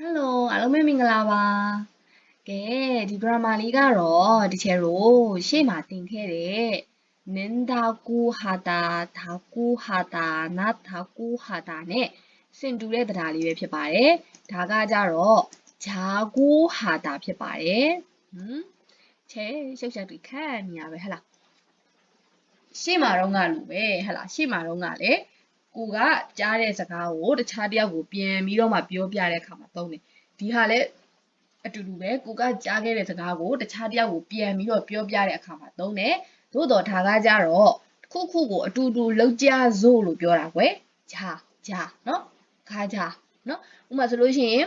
Hello အားလုံးပဲမင်္ဂလာပါကဲဒီ drama လေးကတော့တချေရိုရှေ့မှာတင်ခဲ့တဲ့နင်ဒါကူဟာတာဒါကူဟာတာနာဒါကူဟာတာနဲ့စင်တူတဲ့တရားလေးပဲဖြစ်ပါတယ်ဒါကကြတော့ဂျာကူဟာတာဖြစ်ပါတယ်ဟမ်ချဲရှုပ်ချက်တွေခက်နေရပဲဟဲ့လားရှေ့မှာတော့ငါလူပဲဟဲ့လားရှေ့မှာတော့ငါလေ ကိုကကြားတဲ့စကားကိုတခြားတယောက်ကိုပြန်ပြီးတော့မှပြောပြတဲ့အခါမှာသုံးတယ်ဒီဟာလည်းအတူတူပဲကိုကကြားခဲ့တဲ့စကားကိုတခြားတယောက်ကိုပြန်ပြီးတော့ပြောပြတဲ့အခါမှာသုံးတယ်သို့တော့ဒါကကြတော့ခုခုကိုအတူတူလောက်ကြစို့လို့ပြောတာကွယ်ဂျာဂျာနော်ခါဂျာနော်ဥပမာဆိုလို့ရှိရင်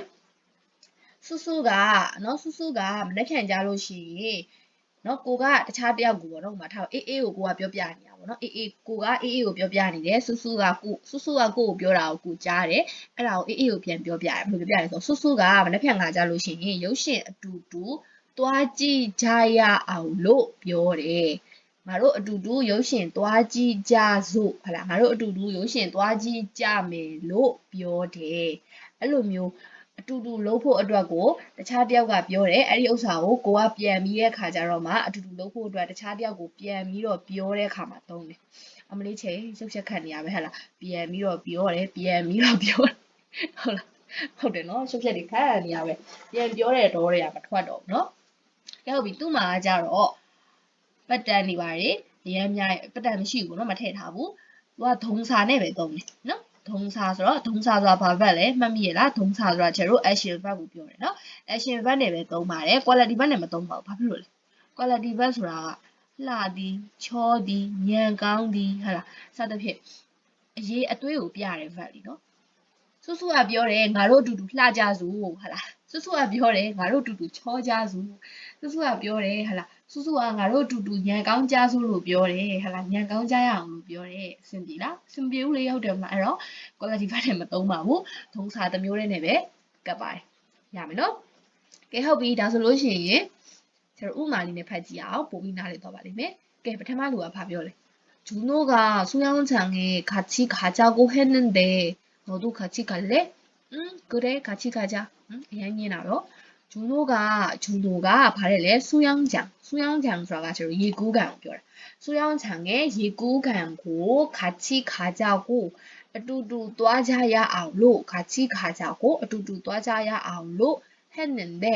ဆူဆူကနော်ဆူဆူကမနှက်ဖြန်ကြလို့ရှိရင် နော်ကိုကတခြားတယောက်ကိုပေါ့နော်ဥပမာထားအေးအေးကိုကိုကပြောပြနေတာပေါ့နော်အေးအေးကိုကအေးအေးကိုပြောပြနေတယ်ဆူဆူကကိုဆူဆူကကိုကိုပြောတာကိုကိုကြားတယ်အဲ့ဒါကိုအေးအေးကိုပြန်ပြောပြတယ်ဘယ်လိုပြောပြလဲဆိုဆူဆူကမနှက်ဖြန်ကကြလို့ရှိရင်ရုပ်ရှင်အတူတူသွားကြည့်ကြရအောင်လို့ပြောတယ်ငါတို့အတူတူရုပ်ရှင်သွားကြည့်ကြစို့ဟလာငါတို့အတူတူရုပ်ရှင်သွားကြည့်ကြမယ်လို့ပြောတယ်အဲ့လိုမျိုး အတူတူလုပ်ဖို့အတွက်ကိုတခြားတယောက်ကပြောတယ်အဲ့ဒီဥစ္စာကိုကိုကပြန်ပြီးတဲ့ခါကျတော့မှအတူတူလုပ်ဖို့အတွက်တခြားတယောက်ကိုပြန်ပြီးတော့ပြောတဲ့ခါမှာသုံးတယ်အမလေးချေရုပ်ချက်ခတ်နေရပဲဟဲ့လားပြန်ပြီးတော့ပြောတယ်ပြန်ပြီးတော့ပြောတယ်ဟုတ်လားဟုတ်တယ်နော်ရုပ်ချက်တွေခတ်နေရပဲပြန်ပြောတဲ့တော့တွေကမထွက်တော့ဘူးနော်ကဲဟုတ်ပြီသူ့မှာကြတော့ပတ်တန်နေပါတယ်ရမ်းများပတ်တန်မရှိဘူးနော်မထည့်ထားဘူးသူကဒုံစာနဲ့ပဲသုံးတယ်နော် ဒုံစာဆိုတော့ဒုံစာဆိုတာဘာဘက်လဲမှတ်မိရလားဒုံစာဆိုတာကျတို့ action verb ကိုပြောတယ်နော် action verb နဲ့ပဲသုံးပါတယ် quality verb နဲ့မသုံးပါဘူးဘာဖြစ်လို့လဲ quality verb ဆိုတာကလှသည်ချောသည်ညံကောင်းသည်ဟုတ်လားစသဖြင့်အရေးအသွေးကိုပြတဲ့ verb လीနော်ဆူဆူကပြောတယ်ငါတို့အတူတူလှကြစို့ဟုတ်လားဆူဆူကပြောတယ်ငါတို့အတူတူချောကြစို့ဆူဆူကပြောတယ်ဟုတ်လား ဆူဆူကငါတို့အတူတူညံကောင်းကြစို့လို့ပြောတယ်ဟုတ်လားညံကောင်းကြရအောင်လို့ပြောတယ်အဆင်ပြေလားအဆင်ပြေဘူးလေဟုတ်တယ်မလားအဲ့တော့ quality verb နဲ့မသုံးပါဘူးသုံးစာတစ်မျိုးနဲ့ပဲကပ်ပါတယ်ရမယ်နော်ကဲဟုတ်ပြီဒါဆိုလို့ရှိရင်ကျွန်တော်ဥမာလေးနဲ့ဖတ်ကြည့်အောင်ပိုပြီးနားလည်တော့ပါလိမ့်မယ်ကဲပထမလူကဘာပြောလဲ준호가수영장에같이가자고했는데너도같이갈래응그래같이가자응이해이나요 ဂျူနိုကဂျူနိုကဘာလဲလဲဆူယောင်းဂျန်ဆူယောင်းဂျန်ဆိုတာကကျတော့ရေကူးကန်ကိုပြောတာဆူယောင်းဂျန်ရဲ့ရေကူးကန်ကိုခါချီခါကြကိုအတူတူသွားကြရအောင်လို့ခါချီခါကြကိုအတူတူသွားကြရအောင်လို့ဟဲ့နန်ဒဲ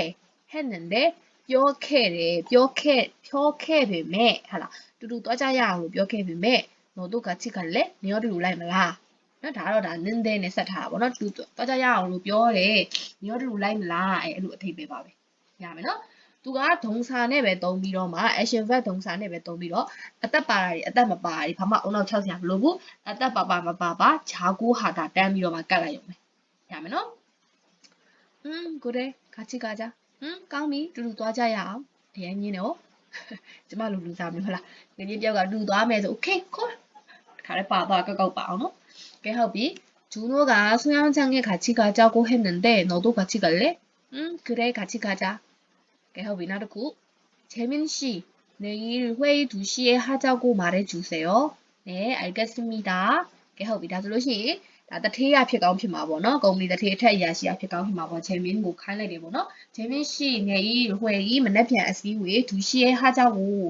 ဟဲ့နန်ဒဲပြောခဲ့တယ်ပြောခဲ့ပြောခဲ့ပေမဲ့ဟာလားတူတူသွားကြရအောင်လို့ပြောခဲ့ပေမဲ့နော်တို့ကချစ်ကလည်းနေရောတူလိုက်မလား နော်ဒါတော့ဒါနင်းတဲ့နဲ့ဆက်ထားတာပေါ့နော်တူသွားကြရအောင်လို့ပြောတယ်နေရောတူတူလိုက်မလားအဲအဲ့လိုအထိပ္ပယ်ပါပဲရမယ်နော်သူကဒုံစာနဲ့ပဲတုံးပြီးတော့မှ action verb ဒုံစာနဲ့ပဲတုံးပြီးတော့အသက်ပါတာတွေအသက်မပါတာတွေဘာမှအုံနောက်6ဆရာမလိုဘူးအသက်ပါပါမပါပါဂျာကိုဟာတာတန်းပြီးတော့မှကတ်လိုက်ရုံပဲရမယ်နော်อืมကိုတဲ့ခါချစ်ကကြဟမ်ကောင်းပြီတူတူသွားကြရအောင်အရင်ညင်းတော့ကျမလူလူစားမျိုးဟုတ်လားငယ်ချင်းတယောက်ကတူသွားမယ်ဆို okay ခေါ်ခါလည်းပါသွားကောက်ကောက်ပါအောင်နော် ကဲဟုတ်ပြီ준호가수영장에같이가자고했는데너도같이갈래응그래같이가자ကဲဟုတ်ပြီနောက်တစ်ခု재민씨내일회의 2시에 하자고 말해주세요. 네, 알겠습니다. ကဲဟုတ်ပြီဒါဆိုလို့ရှိရင်ဒါတထေးရဖြစ်ကောင်းဖြစ်မှာပေါ့နော်ကုမ္ပဏီတထေးအထက်အရာရှိရဖြစ်ကောင်းဖြစ်မှာပေါ့ချေမင်းကိုခိုင်းလိုက်တယ်ပေါ့နော်ချေမင်းရှိနေဤဟွေဤမနေ့ပြန်အစည်းဝေးဒူရှိရဲ့ဟာကြောင့်ကိုအာ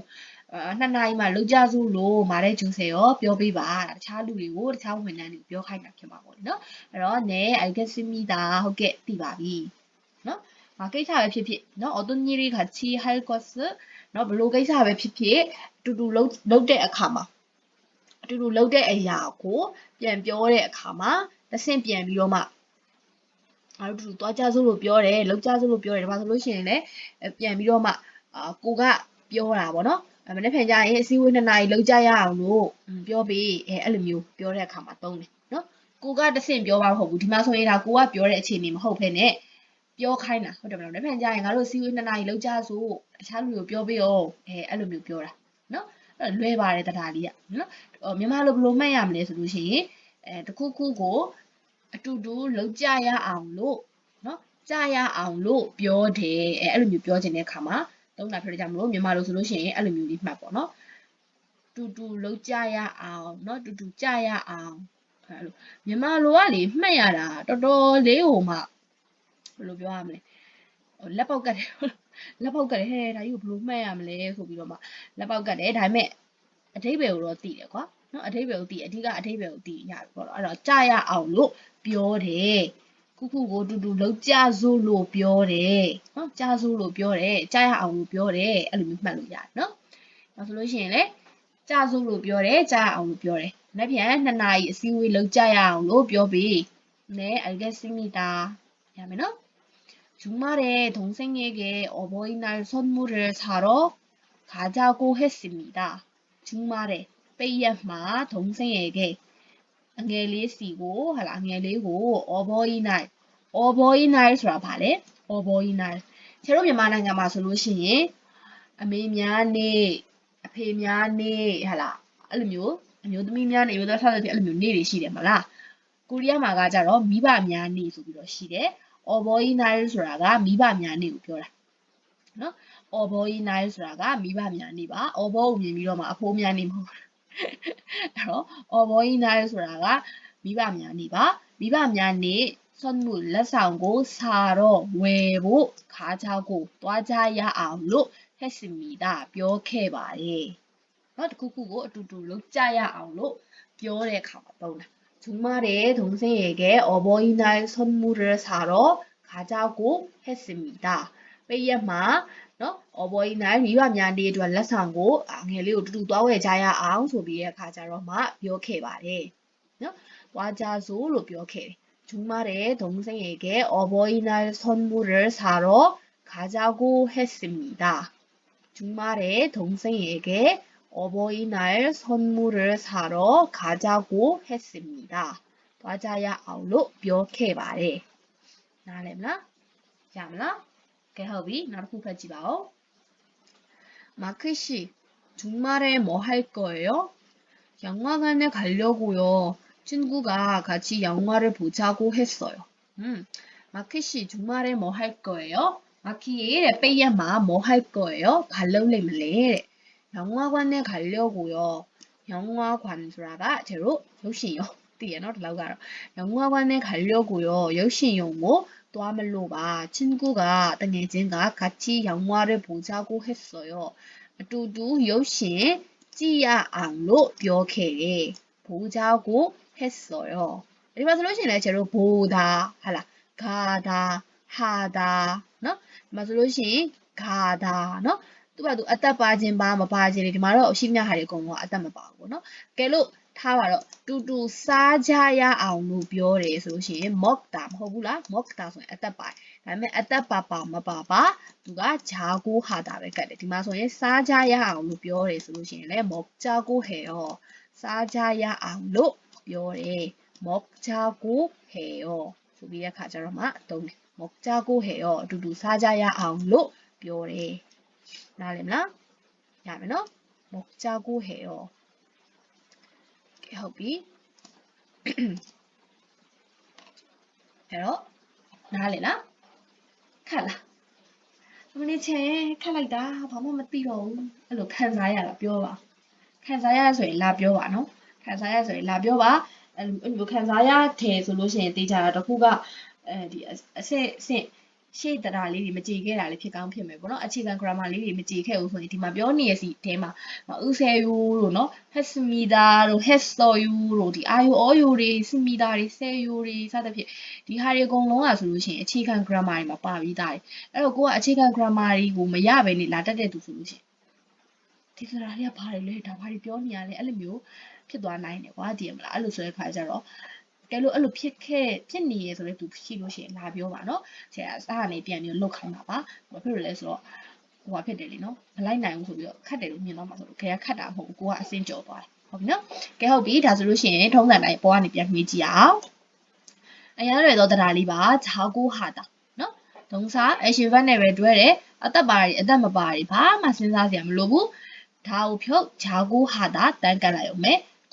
နှစ်နာရီမှလောက်ကြစုလို့မာတဲ့ဂျူစေရောပြောပေးပါတခြားလူတွေကိုတခြားဝန်ထမ်းတွေကိုပြောခိုင်းတာဖြစ်မှာပေါ့နော်အဲ့တော့နဲ I get simida ဟုတ်ကဲ့သိပါပြီနော်ဘာကိစ္စပဲဖြစ်ဖြစ်နော်어떤일이같이할것을နော်ဘလို့ကိစ္စပဲဖြစ်ဖြစ်အတူတူလုံးလုံးတဲ့အခါမှာအတူတူလုံးတဲ့အရာကိုပြန်ပြောတဲ့အခါမှာတဆင့်ပြန်ပြီးတော့မှအားတို့တူသွားကြစို့လို့ပြောတယ်လောက်ကြစို့လို့ပြောတယ်ဒါမှဆိုလို့ရှိရင်လည်းပြန်ပြီးတော့မှအာကိုကပြောတာပေါ့နော် မနေ့ဖန်ကြရင်အစည်းအဝေးနှစ်နာရီလောက်ကြရအောင်လို့ပြောပြီးအဲအဲ့လိုမျိုးပြောတဲ့အခါမှာသုံးတယ်နော်ကိုကတဆင့်ပြောပါမဟုတ်ဘူးဒီမှာဆိုရင်ဒါကိုကပြောတဲ့အခြေအနေမဟုတ်ဘဲနဲ့ပြောခိုင်းတာဟုတ်တယ်မလားလက်ဖန်ကြရင်ငါတို့စီဝေးနှစ်နာရီလောက်ကြဆိုအခြားလူကိုပြောပေးအောင်အဲအဲ့လိုမျိုးပြောတာနော်အဲ့လွဲပါတယ်တရားလေးကနော်မြန်မာလိုဘယ်လိုမှတ်ရမလဲဆိုလို့ရှိရင်အဲတခုခုကိုအတူတူလောက်ကြရအောင်လို့နော်ကြရအောင်လို့ပြောတယ်အဲအဲ့လိုမျိုးပြောခြင်းတဲ့အခါမှာ သုံးတာဖြစ်ကြမလို့မြန်မာလိုဆိုလို့ရှိရင်အဲ့လိုမျိုးလေးမှတ်ပေါ့နော်တူတူလောက်ကြရအောင်เนาะတူတူကြရအောင်အဲ့လိုမြန်မာလိုကလေမှတ်ရတာတော်တော်လေးဟိုမှ ဘယ်လိုပြောရမလဲဟိုလက်ပေါက်ကတ်တယ်လက်ပေါက်ကတ်တယ်ဟဲ့ဒါကြီးကိုဘယ်လိုမှတ်ရမလဲဆိုပြီးတော့မှလက်ပေါက်ကတ်တယ်ဒါပေမဲ့အထိပ္ပယ်ကိုတော့သိတယ်ကွာနော်အထိပ္ပယ်ကိုသိအဓိကအထိပ္ပယ်ကိုသိရပြီပေါ့နော်အဲ့တော့ကြာရအောင်လို့ပြောတယ် ခုခုကိုတူတူလောက်ကြစို့လို့ပြောတယ်နော်ကြစို့လို့ပြောတယ်ကြာရအောင်လို့ပြောတယ်အဲ့လိုမျိုးမှတ်လို့ရတယ်နော်နောက်ဆိုလို့ရှိရင်လေကြစို့လို့ပြောတယ်ကြာရအောင်လို့ပြောတယ်နောက်ပြန်2နာရီအစည်းအဝေးလောက်ကြရအောင်လို့ပြောပြီး네 알겠습니다ရမယ်နော် 주말에 동생에게 어버이날 선물을 사러 가자고 했습니다. 주말에 빼야마 동생에게 အငယ်လေးစီကိုဟာလားအငယ်လေးကို 어버이날 overnight ဆိုတာဘာလဲ overnight ကျတို့မြန်မာနိုင်ငံမှာဆိုလို့ရှိရင်အမေများနေအဖေများနေဟလားအဲ့လိုမျိုးအမျိုးသမီးများနေမျိုးသားဆက်တဲ့အဲ့လိုမျိုးနေတွေရှိတယ်မလားကိုရီးယားမှာကကြတော့မိဘများနေဆိုပြီးတော့ရှိတယ် overnight ဆိုတာကမိဘများနေကိုပြောတာနော် overnight ဆိုတာကမိဘများနေပါ over ကိုမြင်ပြီးတော့မှအဖိုးများနေမဟုတ်ဘူးအဲ့တော့ overnight ဆိုတာကမိဘများနေပါမိဘများနေ စွန်မှုလက်ဆောင်ကိုစာတော့ဝယ်ဖို့ခါချောက်ကိုတွားကြရအောင်လို့ဟက်စမီတာပြောခဲ့ပါတယ်။နောက်တစ်ခုခုကိုအတူတူလုပ်ကြရအောင်လို့ပြောတဲ့အခါမှာသုံးတာ။ဂျုံမာတဲ့동생에게어버이날선물을사러가자고했습니다။ပေးရမှာနော်အော်ဘော်ကြီးနိုင်မိဘများနေအတွက်လက်ဆောင်ကိုငယ်လေးကိုတူတူသွားဝယ်ကြရအောင်ဆိုပြီးတဲ့အခါကျတော့မှပြောခဲ့ပါတယ်။နော်။သွားကြစို့လို့ပြောခဲ့တယ် 주말에 동생에게 어버이날 선물을 사러 가자고 했습니다. 주말에 동생에게 어버이날 선물을 사러 가자고 했습니다. 맞아야 아울로 몇 말해. 나렘라? 잠라? 개허비 나르쿠 페지바오. 마크 씨, 주말에 뭐 할 거예요? 영화관에 가려고요. 친구가 같이 영화를 보자고 했어요. 음, 마키 씨 주말에 뭐 할 거예요? 마키 빼야마 뭐 할 거예요? 갈래올래밀래 영화관에 가려고요. 영화관 드라가 제로 역시 요. 옛날로 나오가요. 영화관에 가려고요. 역시 영어 뭐? 또 하멜로 봐. 친구가 당예진가 같이 영화를 보자고 했어요. 두두 역시 찌야 안로 이렇게 보자고 했어요. ဒီမှာဆိုလို့ရှိရင်လည်း 제로 보다 ဟာလား 가다 하다 နော်ဒီမှာဆိုလို့ရှိရင် 가다 နော်သူကသူအသက်ပါခြင်းပါမပါခြင်းတွေဒီမှာတော့ရှိမြဟာတွေအကုန်လုံးအသက်မပါဘူးပေါ့နော်ကဲလို့ထားပါတော့တူတူစားကြရအောင်လို့ပြောတယ်ဆိုလို့ရှိရင် mock တာမဟုတ်ဘူးလား mock တာဆိုရင်အသက်ပါဒါပေမဲ့အသက်ပါပါမပါပါသူကဂျာကိုဟာတာပဲကတ်တယ်ဒီမှာဆိုရင်စားကြရအောင်လို့ပြောတယ်ဆိုလို့ရှိရင်လည်း mock ဂျာကိုဟဲရောစားကြရအောင်လို့ ပြောတယ် mock ဂျာကိုဟဲရောဆိုပြီးတဲ့ခါကျတော့မှတုံးတယ် mock ဂျာကိုဟဲရောအတူတူစားကြရအောင်လို့ပြောတယ် 나름라 야면어 먹자고 해요. 개업이 에러 나래라 칼라 မနေ့ချင်းခက်လိုက်တာဘာမှမသိတော့ဘူးအဲ့လိုခံစားရတာပြောပါခံစားရဆိုရင်လာပြောပါနော် ခံစားရဆိုရင်လာပြောပါအဲ့လိုခံစားရတယ်ဆိုလို့ရှိရင်တေးကြတာတခုကအဲဒီအဆင့်အဆင့်ရှေ့တရာလေးတွေမကြည်ခဲ့တာလေးဖြစ်ကောင်းဖြစ်မယ်ပေါ့နော်အခြေခံ grammar လေးတွေမကြည်ခဲ့ဘူးဆိုရင်ဒီမှာပြောနေရစီအထဲမှာဥဆယ်ယူတို့နော် hasmida တို့ hastoyu တို့ဒီ ayu oyu တွေ simida တွေ seyu တွေစသဖြင့်ဒီဟာတွေအကုန်လုံးอ่ะဆိုလို့ရှိရင်အခြေခံ grammar တွေမှာပါပြီးသားတယ်အဲ့တော့ကိုကအခြေခံ grammar တွေကိုမရဘဲနေလာတတ်တဲ့သူဆိုလို့ရှိရင်ဒီစရာလေးကဘာတွေလဲဒါဘာတွေပြောနေရလဲအဲ့လိုမျိုး ဖြစ်သွားနိုင်တယ်ကွာဒီမလားအဲ့လိုဆိုတဲ့ခါကျတော့ကဲလို့အဲ့လိုဖြစ်ခဲ့ဖြစ်နေရဆိုတဲ့သူရှိလို့ရှိရင်လာပြောပါနော်ဆရာအစားကနေပြန်ပြီးလုတ်ခိုင်းတာပါဘာဖြစ်လို့လဲဆိုတော့ဟိုကဖြစ်တယ်လीနော်မလိုက်နိုင်ဘူးဆိုပြီးတော့ခတ်တယ်လို့မြင်တော့မှာဆိုလို့ခဲကခတ်တာမဟုတ်ဘူးကိုကအစင်းကြော်သွားတယ်ဟုတ်ပြီနော်ကဲဟုတ်ပြီဒါဆိုလို့ရှိရင်ထုံးစံတိုင်းပေါ်ကနေပြန်မေးကြည့်အောင်အရင်ရွယ်သောတရားလေးပါဂျာကူဟာတာနော်ဒုံစာ action verb နဲ့ပဲတွဲတယ်အသက်ပါရီအသက်မပါရီဘာမှစဉ်းစားစရာမလိုဘူးဒါကိုဖြုတ်ဂျာကူဟာတာတန်းကတ်လိုက်အောင်မယ် ခ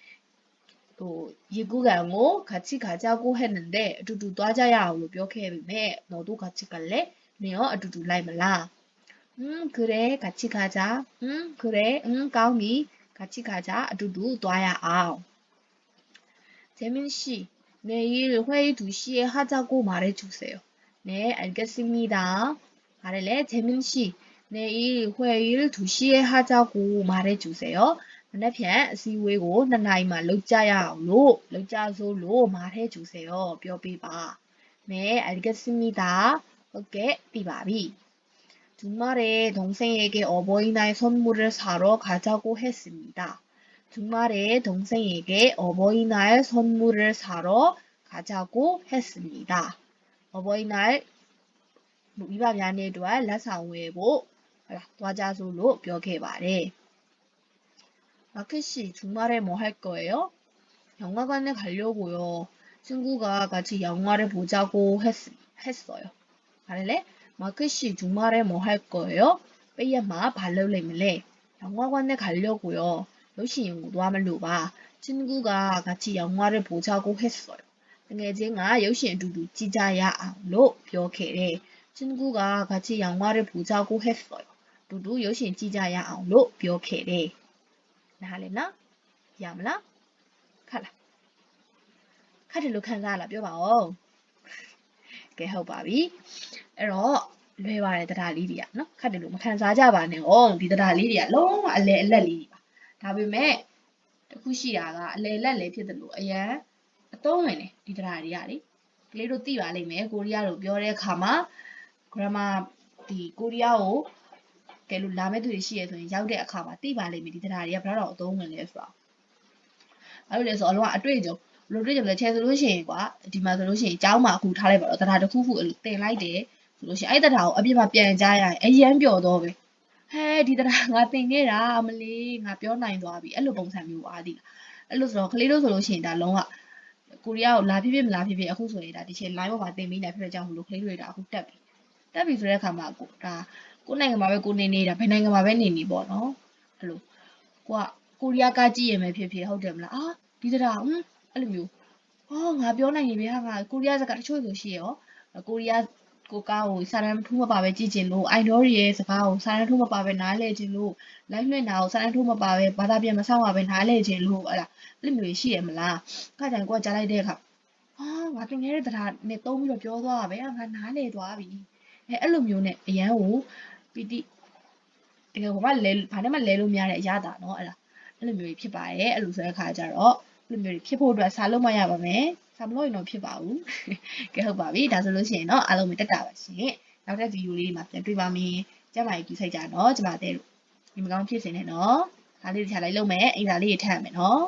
또 예구강호 같이 가자고 했는데 아두두 떠자야로 벽해매 너도 같이 갈래? 네요 아두두 라이말라. 응, 그래, 같이 가자. 응, 그래, 응, 까미 같이 가자. 아두두 떠야 아우. 재민 씨, 내일 회의 2시에 하자고 말해주세요. 네, 알겠습니다. 말할래? 재민 씨, 내일 회의를 2시에 하자고 말해주세요. မနေ့ဖြန်အစည်းအဝေးကို2နာရီမှလုပ်ကြရအောင်လို့လုပ်ကြစို့လို့말해 주세요. ပြောပေးပါ။ 네, 알겠습니다. ဟုတ်ကဲ့သိပါပြီ။ 주말에 동생에게 어버이날 선물을 사러 가자고 했습니다. 주말에 동생에게 어버이날 선물을 사러 가자고 했습니다. 어버이날 မိဘများနေ့အတွက်လက်ဆောင်ဝယ်ဖို့ဟလာသွားကြစို့လို့ပြောခဲ့ပါတယ်။ 마켓씨, 주말에 뭐 할 거예요? 영화관에 가려고요. 친구가 같이 영화를 보자고 했, 했어요. 갈래? 마켓씨, 주말에 뭐 할 거예요? 빼야마 발레레밀레. 영화관에 가려고요. 역시 영화말로봐 친구가 같이 영화를 보자고 했어요. 등해쟁아 역시 루루지자야 로 벼케레. 친구가 같이 영화를 보자고 했어요. 루루 역시 지자야 로 벼케레. င်လို့ပြောခဲ့တယ်။နားလည်နော်။ရမလား။ခတ်လား။ခတ်တယ်လို့ခံစားလားပြောပါဦး။ကဲဟုတ်ပါပြီ။အဲ့တော့လွယ်ပါတယ်တရားလေးတွေကနော်ခတ်တယ်လို့မခံစားကြပါနဲ့။ဒီတရားလေးတွေကလုံးဝအလဲအလက်လေးတွေပါ။ဒါပေမဲ့တခုရှိတာကအလဲလက်လေးဖြစ်တယ်လို့အရန်အသုံးဝင်တယ်ဒီတရားတွေကလေကလေးတို့သိပါလိမ့်မယ်ကိုရီးယားလိုပြောတဲ့အခါမှာ grammar ဒီကိုရီးယားကို ကဲလို့လာမဲ့သူတွေရှိရဆိုရင်ရောက်တဲ့အခါမှာသိပါလိမ့်မယ်ဒီတရားတွေကဘယ်တော့အသုံးဝင်လဲဆိုတော့ဘာလို့လဲဆိုတော့အလုံးကအတွေ့အကြုံဘလို့တွေ့ကြမလဲချဲဆိုလို့ရှိရင်ကွာဒီမှာဆိုလို့ရှိရင်အเจ้าမှာအခုထားလိုက်ပါတော့တရားတစ်ခုခုအဲ့လိုတင်လိုက်တယ်ဆိုလို့ရှိရင်အဲ့တရားကိုအပြစ်မှာပြန်ကြားရရင်အရန်ပျော်တော့ပဲဟဲဒီတရားငါတင်ခဲ့တာမလေးငါပြောနိုင်သွားပြီအဲ့လိုပုံစံမျိုးအားသိလားအဲ့လိုဆိုတော့ကလေးတို့ဆိုလို့ရှိရင်ဒါလုံးဝကိုရီးယားကိုလာဖြစ်ဖြစ်မလာဖြစ်ဖြစ်အခုဆိုရင်ဒါဒီချိန် line ပေါ်မှာတင်ပြီးနေဖြစ်တဲ့ကြောင့်မလို့ကလေးတွေဒါအခုတက်ပြီတက်ပြီဆိုတဲ့အခါမှာကိုဒါ ကိုနိုင်ငံမှာပဲကိုနေနေတာဘယ်နိုင်ငံမှာပဲနေနေပေါ့နော်အဲ့လိုကိုကကိုရီးယားကကြည့်ရမယ်ဖြစ်ဖြစ်ဟုတ်တယ်မလားအာဒီတရားဟမ်အဲ့လိုမျိုးအော်ငါပြောနိုင်ပြီဗျာငါကိုရီးယားစကားတချို့ဆိုရှိရောကိုရီးယားကိုကားကိုစာရန်ထူးမပါပဲကြည့်ကျင်လို့အိုင်ဒေါ်ရဲ့စကားကိုစာရန်ထူးမပါပဲနားလဲကျင်လို့ live လွှင့်တာကိုစာရန်ထူးမပါပဲဘာသာပြန်မဆောက်ပါပဲနားလဲကျင်လို့အဲ့ဒါအဲ့လိုမျိုးရှိရမလားခါကြရင်ကိုကကြားလိုက်တဲ့အခါအာငါတင်ခဲ့တဲ့တရားနဲ့သုံးပြီးတော့ပြောသွားတာပဲငါနားလဲသွားပြီ အဲအဲ့လိုမျိုးနဲ့အရန်ကိုပီတိတကယ်ဘာမှလဲဘာနဲ့မှလဲလို့မရတဲ့အရာတာเนาะအဲ့ဒါအဲ့လိုမျိုးကြီးဖြစ်ပါတယ်အဲ့လိုဆိုတဲ့အခါကျတော့အဲ့လိုမျိုးကြီးဖြစ်ဖို့အတွက်စာလုံးမရပါမယ်စာမလို့ရင်တော့ဖြစ်ပါဘူးကဲဟုတ်ပါပြီဒါဆိုလို့ရှိရင်เนาะအားလုံးပဲတက်တာပါရှင်နောက်တဲ့ဗီဒီယိုလေးမှာပြန်တွေ့ပါမယ်ကျမကြီးကြည့်ဆိုင်ကြเนาะကျမတဲ့ဒီမကောင်းဖြစ်စင်နေเนาะဒါလေးတစ်ခြားလိုက်လုပ်မယ်အင်္ဂါလေးထပ်ရမယ်เนาะ